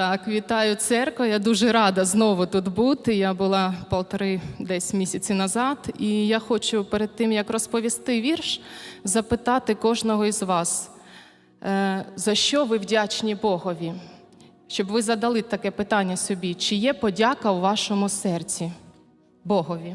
Так, вітаю церкву. Я дуже рада знову тут бути. Я була полтори десь місяці назад, і я хочу перед тим як розповісти вірш, запитати кожного із вас, е, за що ви вдячні Богові? Щоб ви задали таке питання собі, чи є подяка у вашому серці Богові?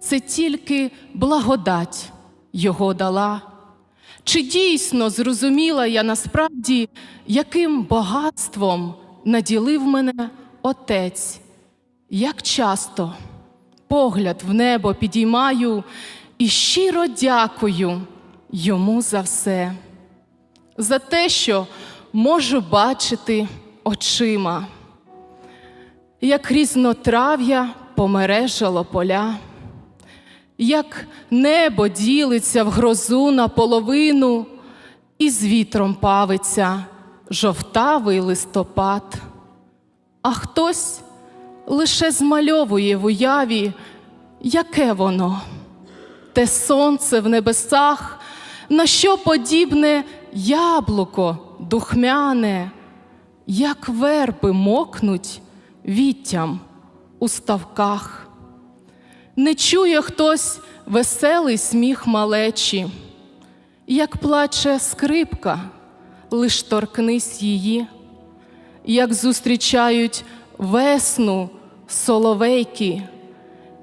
це тільки благодать його дала. Чи дійсно зрозуміла я насправді, яким багатством наділив мене Отець? Як часто погляд в небо підіймаю і щиро дякую йому за все, за те, що можу бачити очима як різнотрав'я помережало поля, як небо ділиться в грозу наполовину, і з вітром павиться жовтавий листопад, а хтось лише змальовує в уяві, яке воно, те сонце в небесах, на що подібне яблуко духмяне, як верби мокнуть віттям у ставках. Не чує хтось веселий сміх малечі, як плаче скрипка, лиш торкнись її, як зустрічають весну соловейки,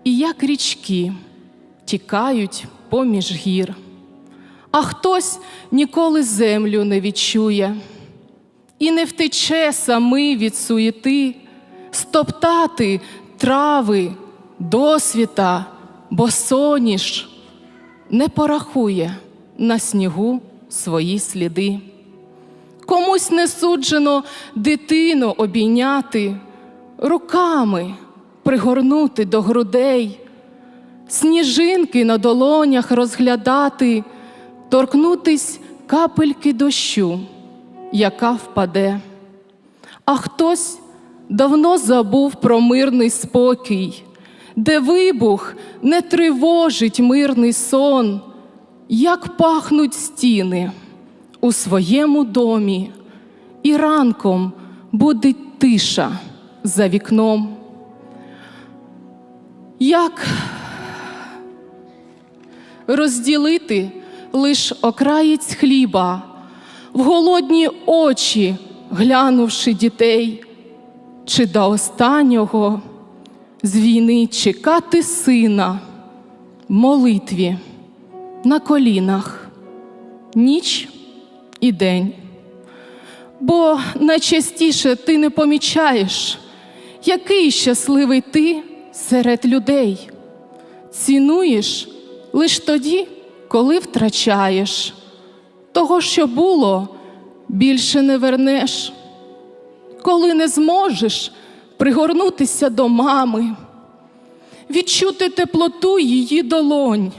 і як річки тікають поміж гір, а хтось ніколи землю не відчує. І не втече самий від суєти стоптати трави, досвіта, бо соніш не порахує на снігу свої сліди. Комусь не суджено дитину обійняти, руками пригорнути до грудей, сніжинки на долонях розглядати, торкнутись капельки дощу, яка впаде. А хтось давно забув про мирний спокій, де вибух не тривожить мирний сон, як пахнуть стіни у своєму домі, і ранком буде тиша за вікном. Як розділити лиш окраєць хліба, в голодні очі глянувши дітей, чи до останнього з війни чекати сина молитві на колінах ніч і день. Бо найчастіше ти не помічаєш, який щасливий ти серед людей. Цінуєш лиш тоді, коли втрачаєш. Того, що було, більше не вернеш коли не зможеш пригорнутися до мами, відчути теплоту її долонь,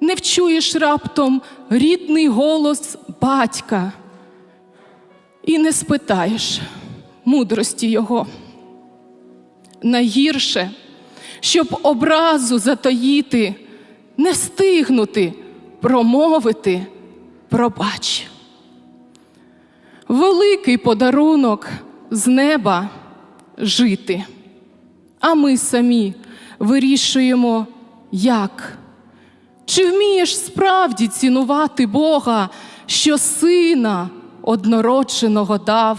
не вчуєш раптом рідний голос батька і не спитаєш мудрості його. Найгірше, щоб образу затаїти, не встигнути промовити пробач великий подарунок з неба жити. А ми самі вирішуємо, як. Чи вмієш справді цінувати Бога, що сина однородженого дав?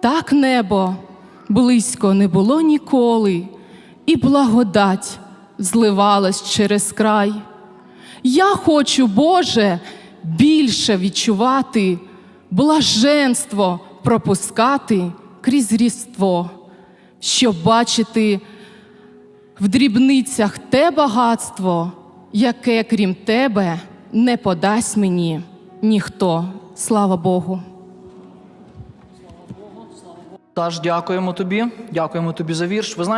Так небо близько не було ніколи, і благодать зливалась через край. Я хочу, Боже, більше відчувати блаженство пропускати крізь різдво, щоб бачити в дрібницях те багатство, яке крім тебе не подасть мені ніхто. Слава Богу. Таж дякуємо тобі. Дякуємо тобі за вірш. Ви знаєте,